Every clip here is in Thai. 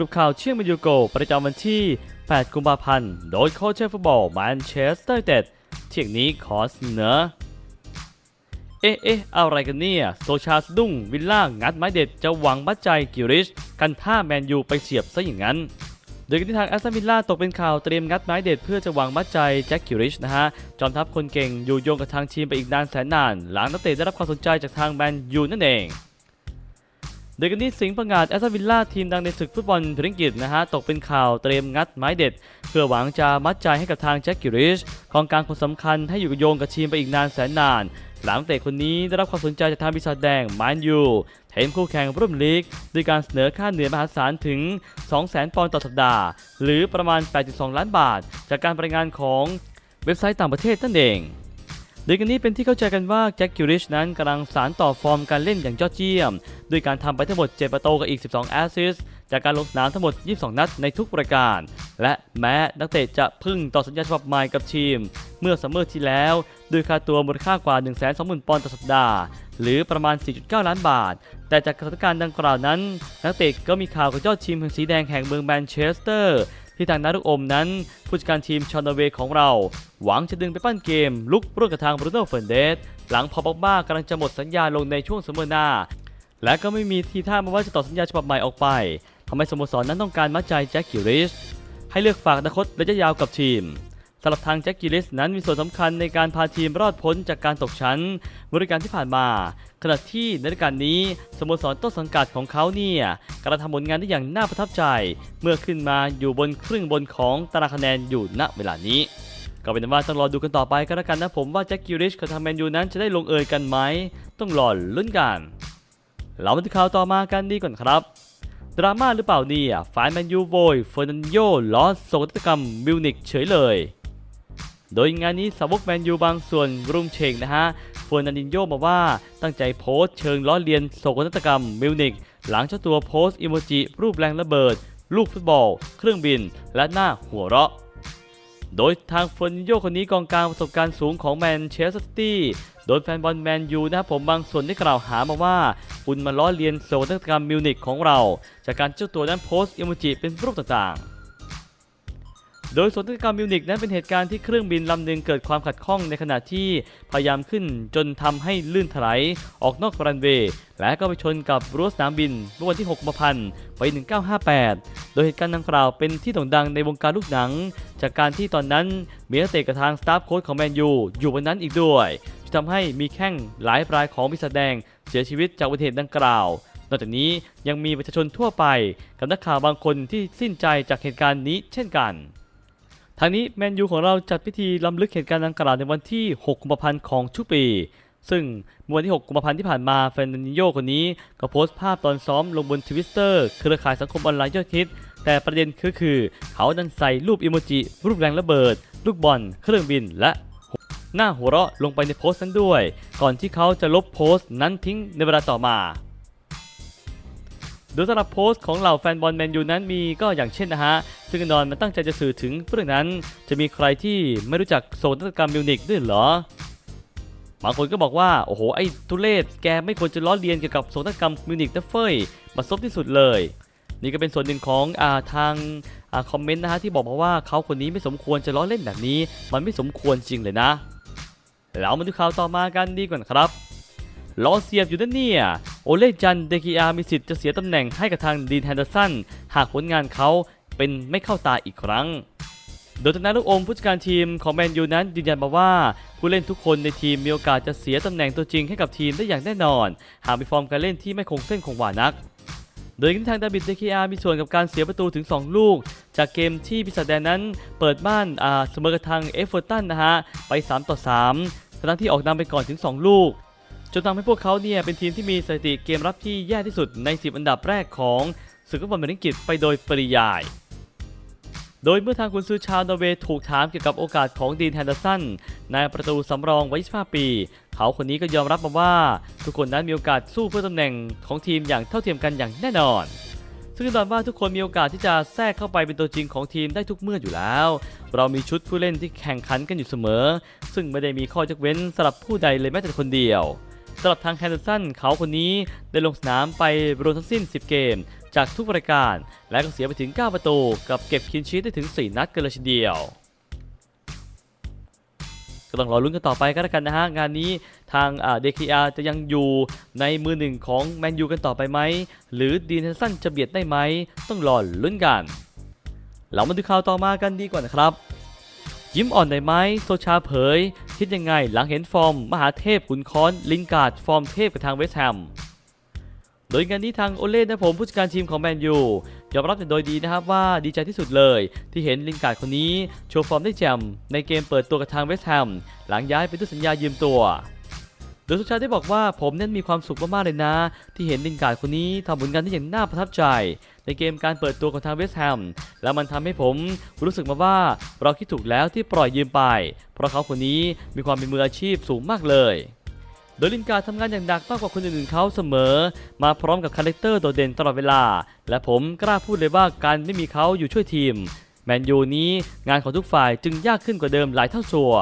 รุปข่าวเชี่ยงแมนยูโก ประจำวันที่ 8 กุมภาพันธ์ โดยโค้ชเชฟฟุตบอลแมนเชสเตอร์ยูไนเต็ดเที่ยงนี้ขอเสนอ เอ๊ะเอ๊ะอะไรกันเนี่ย โซชาสดุ้งวิลล่างัดไม้เด็ดจะหวังมัดใจกิริช กันท่าแมนยูไปเสียบซะอย่างนั้น โดยกันที่ทางแอสตันวิลล่าตกเป็นข่าวเตรียมงัดไม้เด็ดเพื่อจะหวังมัดใจแจ็คกิริชนะฮะ จอมทัพคนเก่งอยู่โยงกับทางทีมไปอีกนานแสนนาน หลังนักเตะได้รับความสนใจจากทางแมนยูนั่นเอง โดยกันที่สิงห์ประกาศแอสตันวิลล่าทีมดังในศึกฟุตบอลพรีเมียร์ลีกนะฮะตกเป็นข่าวเตรียมงัดไม้เด็ด เพื่อหวังจะมัดใจให้กับทางแจ็คกิริชกองกางคนสำคัญให้อยู่กับโยงกับทีมไปอีกนานแสนนาน หลังเตะคนนี้ได้รับความสนใจจากทางบิษัทแดงแมนยูเทมคู่แข่งร่วมลีกด้วยการเสนอค่าเหนื่อยมหาศาลถึง 200,000 ปอนด์ต่อสัปดาห์ หรือประมาณ 8.2 ล้านบาท จากการรายงานของเว็บไซต์ต่างประเทศนั่นเอง โดยกันนี้เป็นที่เข้าใจกันว่าแจ็คกิริชนั้นกำลังสารต่อฟอร์มการเล่นอย่างยอดเยี่ยม ด้วยการทำไปทั้งหมด 7 ประตูกับอีก 12 แอสซิสจากการลงสนามทั้งหมด 22 นัดในทุกปรายการ และแม้นักเตะจะพึ่งต่อสัญญาฉบับใหม่กับทีม เมื่อซัมเมอร์ที่แล้วด้วยค่าตัวมูลค่ากว่า 120,000 ปอนด์ต่อสัปดาห์ หรือประมาณ 4.9 ล้านบาท แต่จากสถานการณ์ดังกล่าวนั้น นักเตะก็มีข่าวกับยอดทีมแห่งสีแดงแห่งเมืองแมนเชสเตอร์ ที่ทางนารุกอมนั้น ผู้จัดการทีมชอนเวของเรา หวังจะดึงไปปั้นเกม ลุกร่วมกับทางบรูโน่เฟร์นเดสหลังพอบ็อกบ้ากำลังจะหมดสัญญาลงในช่วงสมอหน้า และก็ไม่มีทีท่ามาว่าจะต่อสัญญาฉบับใหม่ออกไปทำให้สโมสรนั้นต้องการมัดใจแจ็คกิริชให้เลือกฝากอนาคตระยะยาวกับทีมำหรับทางแจ็คกิริสนั้นมีส่วนสำคัญในการพาทีมรอดพ้นจากการตกชั้นบริการที่ผ่านมา ขณะที่ในฤดูกาลนี้สโมสรต้นสังกัดของเขาเนี่ยกำลังทำผลงานได้อย่างน่าประทับใจ เมื่อขึ้นมาอยู่บนครึ่งบนของตารางคะแนนอยู่ณเวลานี้ก็เป็นว่าต้องรอดูกันต่อไปก็แล้วกันนะผมว่าแจ็คกิริชกับทางแมนยูนั้นจะได้ลงเอยกันไหมต้องรอลุ้นกันเรามาดูข่าวต่อมากันดีก่อนครับ ดราม่าหรือเปล่าเนี่ยฝ่ายแมนยูโวยเฟอร์นันโยล้อโศกนาฏกรรมมิวนิกเฉยเลย โดยงานนี้สาวกแมนยูบางส่วนรุมเชงนะฮะเฟอร์นันดินโยบอกว่าตั้งใจโพสต์เชิงล้อเลียนโศกนาฏกรรมมิวนิกหลังเจ้าตัวโพสต์อิโมจิรูปแรงระเบิด ลูกฟุตบอล เครื่องบิน และหน้าหัวเราะ โดยทางเฟอร์นันดินโยคนนี้กองกลางประสบการณ์สูงของแมนเชสเตอร์ซิตี้โดยแฟนบอลแมนยูนะครับผมบางส่วนได้กล่าวหามาว่า คุณมาล้อเลียนโศกนาฏกรรมมิวนิกของเรา จากการเจ้าตัวนั้นโพสต์อิโมจิเป็นรูปต่างๆ โดยโศกนาฏกรรมมิวนิกนั้นเป็นเหตุการณ์ที่เครื่องบินลำหนึ่งเกิดความขัดข้องในขณะที่พยายามขึ้นจนทำให้ลื่นถลายออกนอกรันเวย์และก็ไปชนกับรั้วสนามบินเมื่อวันที่6กุมภาพันธ์ปี 1958 โดยเหตุการณ์ดังกล่าวเป็นที่โด่งดังในวงการลูกหนัง จากการที่ตอนนั้นมีนักเตะกับทางสตาฟโค้ชของแมนยูอยู่บนนั้นอีกด้วยที่ทำให้มีแข้งหลายรายของบิสแดงเสียชีวิตจากอุบัติเหตุดังกล่าว นอกจากนี้ยังมีประชาชนทั่วไปกับนักข่าวบางคนที่สิ้นใจจากเหตุการณ์นี้เช่นกัน ทางนี้แมนยูของเราจัดพิธีล้ำลึกเหตุการณ์ดังกล่าวในวันที่ 6 กุมภาพันธ์ของทุกปี ซึ่งเมื่อวันที่ 6 กุมภาพันธ์ที่ผ่านมาเฟรนดินโยคนนี้ ก็โพสต์ภาพตอนซ้อมลงบนทวิตเตอร์เครือข่ายสังคมออนไลน์ยอดฮิต แต่ประเด็นคือคือ เขาดันใส่รูปอิโมจิ รูปแรงระเบิด ลูกบอล เครื่องบิน และหน้าหัวเราะลงไปในโพสต์นั้นด้วย ก่อนที่เขาจะลบโพสต์นั้นทิ้งในเวลาต่อมา โดยสำหรับโพสต์ของเหล่าแฟนบอลแมนยูนั้นมีก็อย่างเช่นนะฮะ ซึ่งแนนอนมันตั้งใจจะสื่อถึงเรื่องนั้น จะมีใครที่ไม่รู้จักโศกนาฏกรรมมิวนิกด้วยเหรอบางคนก็บอกว่า โอ้โห ไอ้ทุเลศแกไม่ควรจะล้อเลียนเกี่ยวกับโศกนาฏกรรมมิวนิกนะเฟยมาซบที่สุดเลย นี่ก็เป็นส่วนหนึ่งของอาทางอาคอมเมนต์นะฮะที่บอกมาว่าเขาคนนี้ไม่สมควรจะล้อเล่นแบบนี้ มันไม่สมควรจริงเลยนะเรามาดูข่าวต่อมากันดีกว่าครับล้อเสียบอยู่นั่นเนี่ย โอเลจันเดกิอามีสิทธิ์จะเสียตำแหน่งให้กับทางดีนแฮนเดอร์สันหากผลงานเขาเป็นไม่เข้าตาอีกครั้ง โดยทางด้านลูกอมผู้จัดการทีมของแมนยูนั้นยืนยันมาว่า ผู้เล่นทุกคนในทีมมีโอกาสจะเสียตำแหน่งตัวจริงให้กับทีมได้อย่างแน่นอน หากมีฟอร์มการเล่นที่ไม่คงเส้นคงวานัก โดยทางดาบิดเดคีอามีส่วนกับการเสียประตูถึง 2 ลูก จากเกมที่พิซาแดนนั้นเปิดบ้านอ่าเสมอกับทางเอฟเวอร์ตันนะฮะไป 3 ต่อ3ทั้งที่ออกนำไปก่อนถึง 2 ลูก จนทำให้พวกเขาเนี่ยเป็นทีมที่มีสถิติเกมรับที่แย่ที่สุดใน 10 อันดับแรกของศึกฟุตบอลเมริกิตไปโดยปริยาย โดยเมื่อทางคุณซื้อชาวนอร์เวย์ถูกถามเกี่ยวกับโอกาสของดีนแฮนเดอร์สันในประตูสำรองวัย25ปี เขาคนนี้ก็ยอมรับมาว่า ทุกคนนั้นมีโอกาสสู้เพื่อตำแหน่งของทีมอย่างเท่าเทียมกันอย่างแน่นอนซึ่งแน่นอนว่าทุกคนมีโอกาสที่จะแทรกเข้าไปเป็นตัวจริงของทีมได้ทุกเมื่ออยู่แล้ว เรามีชุดผู้เล่นที่แข่งขันกันอยู่เสมอ ซึ่งไม่ได้มีข้อยกเว้นสำหรับผู้ใดเลยแม้แต่คนเดียว สำหรับทางแฮนเดอร์สันเขาคนนี้ได้ลงสนามไปรวมทั้งสิ้น 10 เกม จากทุกรายการ และก็เสียไปถึง 9 ประตู กับเก็บคินชีตได้ถึง 4 นัดกันเลยทีเดียวก็ต้องรอลุ้นกันต่อไปก็แล้วกันนะฮะ งานนี้ทางเดคีอาจะยังอยู่ในมือหนึ่งของแมนยูกันต่อไปไหม หรือดีนเทนสันจะเบียดได้ไหม ต้องรอลุ้นกัน เรามาดูข่าวต่อมากันดีกว่านะครับ ยิ้มอ่อนได้ไหมโซชาเผย คิดยังไงหลังเห็นฟอร์ม มหาเทพขุนค้อนลิงการ์ดฟอร์มเทพกับทางเวสต์แฮมโดยงานนี้ทางโอเล่นะผมผู้จัดการทีมของแมนยูยอมรับแต่โดยดีนะครับว่าดีใจที่สุดเลย ที่เห็นลิงการ์ดคนนี้โชว์ฟอร์มได้แจ่มในเกมเปิดตัวกับทางเวสต์แฮมหลังย้ายไปด้วยสัญญายืมตัว โดยสุชาได้บอกว่าผมนั้นมีความสุขมากๆเลยนะ ที่เห็นลิงการ์ดคนนี้ทำผลงานที่อย่างน่าประทับใจ ในเกมการเปิดตัวของทางเวสต์แฮมและมันทำให้ผมรู้สึกมาว่าเราคิดถูกแล้วที่ปล่อยยืมไป เพราะเขาคนนี้มีความเป็นมืออาชีพสูงมากเลยโดยลินการ์ทำงานอย่างหนักมากกว่าคนอื่นๆเขาเสมอ มาพร้อมกับคาแรคเตอร์โดดเด่นตลอดเวลา และผมกล้าพูดเลยว่าการไม่มีเขาอยู่ช่วยทีม แมนยูนี้งานของทุกฝ่ายจึงยากขึ้นกว่าเดิมหลายเท่าตัว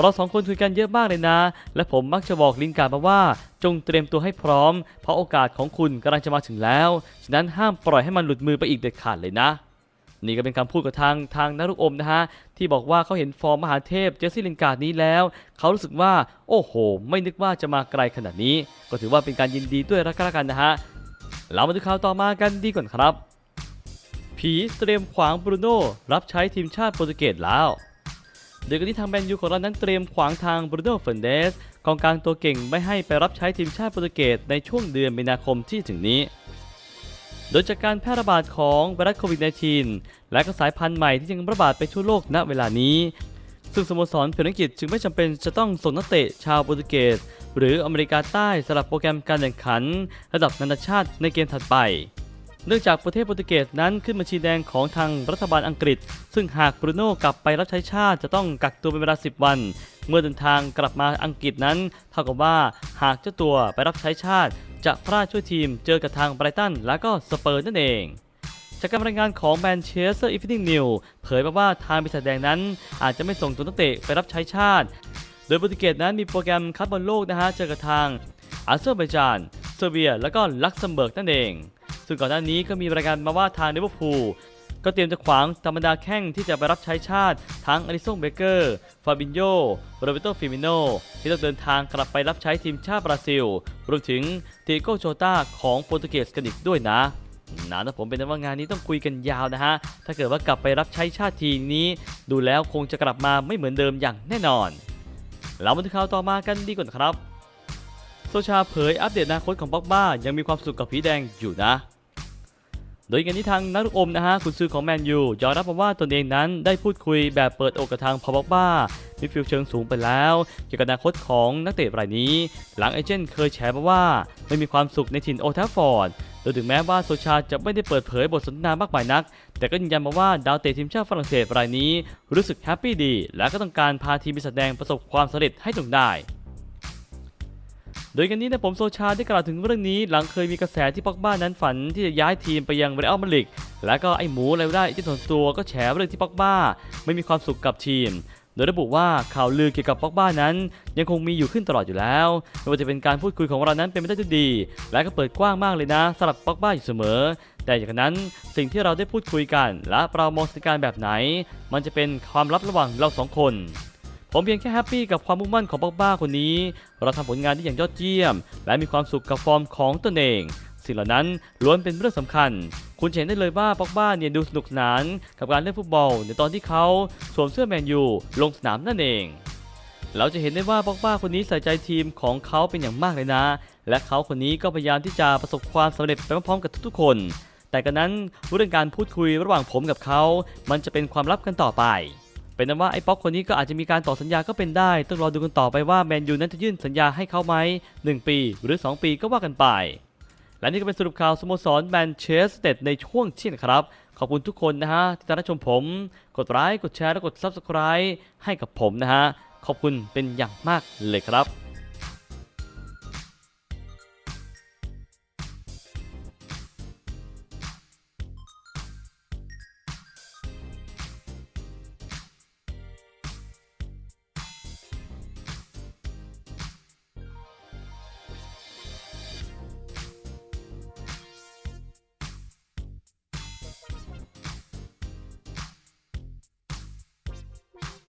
เราสองคนคุยกันเยอะมากเลยนะ และผมมักจะบอกลินการ์ดมาว่า จงเตรียมตัวให้พร้อม เพราะโอกาสของคุณกำลังจะมาถึงแล้ว ฉะนั้นห้ามปล่อยให้มันหลุดมือไปอีกเด็ดขาดเลยนะ นี่ก็เป็นคำพูดกับทางทางนักลูกอมนะฮะ ที่บอกว่าเขาเห็นฟอร์มมหาเทพเจสซี่ลินการ์ดนี้แล้ว เขารู้สึกว่า โอ้โห ไม่นึกว่าจะมาไกลขนาดนี้ ก็ถือว่าเป็นการยินดีด้วยรักกันนะฮะเรามาดูข่าวต่อมากันดีก่อนครับ ผีเตรียมขวางบรูโน่รับใช้ทีมชาติโปรตุเกสแล้ว โดยกันที่ทางแมนยูของเรานั้นเตรียมขวางทางบรูโน่เฟนเดสกองกลางตัวเก่งไม่ให้ไปรับใช้ทีมชาติโปรตุเกสในช่วงเดือนมีนาคมที่ถึงนี้ โดยจากการแพร่ระบาดของไวรัสโควิด -19 และก็สายพันธุ์ใหม่ที่ยังระบาดไปทั่วโลกณเวลานี้ ซึ่งสโมสรเพลอังกฤษจึงไม่จำเป็นจะต้องส่งนักเตะชาวโปรตุเกสหรืออเมริกาใต้สำหรับโปรแกรมการแข่งขัน ระดับนานาชาติในเกมถัดไป เนื่องจากประเทศโปรตุเกสนั้นขึ้นบัญชีแดงของทางรัฐบาลอังกฤษ ซึ่งหากบรูโน่กลับไปรับใช้ชาติจะต้องกักตัวเป็นเวลา 10 วัน เมื่อเดินทางกลับมาอังกฤษนั้นเท่ากับว่าหากเจ้าตัวไปรับใช้ชาติ จะพลาดช่วยทีมเจอกับทางไบรตันและก็สเปอร์นั่นเองจากการรายงานของแมนเชสเตอร์อีฟ n ิ n งนิวเผยมาว่าทางปีศาจแดงนั้น อาจจะไม่ส่งตัวนักเตะไปรับใช้ชาติ โดยโปรตุเกสนั้นมีโปรแกรมคัดบอลโลกนะฮะเจอกับทางอาเซอร์ไบจานเซอร์เบีย และก็ลักเซมเบิร์กนั่นเอง ซึ่งก่อนหน้านี้ก็มีรายงานมาว่าทางลิเวอร์พูลก็เตรียมจะขวางธรรมดาแข้งที่จะไปรับใช้ชาติทั้งอลิซงเบเกอร์ ฟาบินโยโรเบโตฟิมิโน ที่ต้องเดินทางกลับไปรับใช้ทีมชาติบราซิล รวมถึงติโกโจตาของโปรตุเกสกันอีกด้วยนะนะนะผมเป็นว่างานนี้ต้องคุยกันยาวนะฮะ ถ้าเกิดว่ากลับไปรับใช้ชาติทีนี้ ดูแล้วคงจะกลับมาไม่เหมือนเดิมอย่างแน่นอน เรามาดูข่าวต่อมากันดีกว่าครับ โซชาเผยอัปเดตอนาคตของบ็อกบ้ายังมีความสุขกับผีแดงอยู่นะ โดยกันนี้ทางนักลูกอมนะฮะคุณซื้อของแมนยูยอมรับมาว่าตนเองนั้นได้พูดคุยแบบเปิดอกกับทางพอบ็อกบ้ามิดฟิลด์เชิงสูงไปแล้ว เกี่ยวกับอนาคตของนักเตะรายนี้ หลังเอเจนต์เคยแฉมาว่า ไม่มีความสุขในถิ่นโอทัฟฟอร์ดโดยถึงแม้ว่าโซชาจะไม่ได้เปิดเผยบทสนทนามากมายนัก แต่ก็ยืนยันมาว่าดาวเตะทีมชาติฝรั่งเศสรายนี้ รู้สึกแฮปปี้ดี และก็ต้องการพาทีมไปแสดงประสบความสำเร็จให้จงได้ โดยกันนี้นะผมโซชาได้กล่าวถึงเรื่องนี้หลังเคยมีกระแสที่ปอกบ้านนั้นฝันที่จะย้ายทีมไปยังเรอัลมาดริดและก็ไอ้หมูอะไรได้ที่ส่วนตัวก็แฉเรื่องที่ปอกบ้า ไม่มีความสุขกับทีมโดยระบุว่าข่าวลือเกี่ยวกับป็อกบ้านั้น ยังคงมีอยู่ขึ้นตลอดอยู่แล้วไม่ว่าจะเป็นการพูดคุยของเรานั้นเป็นไปได้ด้วยดี และก็เปิดกว้างมากเลยนะสำหรับป็อกบ้าอยู่เสมอ แต่อย่างนั้นสิ่งที่เราได้พูดคุยกัน และเรามองสถานการณ์แบบไหน มันจะเป็นความลับระหว่างเราสองคน ผมเพียงแค่แฮปปี้กับความมุ่งมั่นของบ็อกบ้าคนนี้ เราทำผลงานที่อย่างยอดเยี่ยม และมีความสุขกับฟอร์มของตนเอง สิ่งเหล่านั้นล้วนเป็นเรื่องสำคัญ คุณเห็นได้เลยว่าบ็อกบ้าเนี่ยดูสนุกสนานกับการเล่นฟุตบอล ในตอนที่เขาสวมเสื้อแมนยูลงสนามนั่นเองเราจะเห็นได้ว่าบ็อกบ้าคนนี้ใส่ใจทีมของเขาเป็นอย่างมากเลยนะ และเขาคนนี้ก็พยายามที่จะประสบความสำเร็จไปพร้อมๆกับทุกๆคน แต่กันนั้นเรื่องการพูดคุยระหว่างผมกับเขา มันจะเป็นความลับกันต่อไป เป็นนั้นว่าไอ้ป๊อกคนนี้ก็อาจจะมีการต่อสัญญาก็เป็นได้ ต้องรอดูกันต่อไปว่าแมนยูนั้นจะยื่นสัญญาให้เขาไหม1 ปี หรือ 2 ปีก็ว่ากันไป และนี่ก็เป็นสรุปข่าวสโมสรแมนเชสเตอร์ในช่วงเช่นครับ ขอบคุณทุกคนนะฮะที่ติดตามชมผม กดไลค์กดแชร์และกด Subscribe ให้กับผมนะฮะขอบคุณเป็นอย่างมากเลยครับ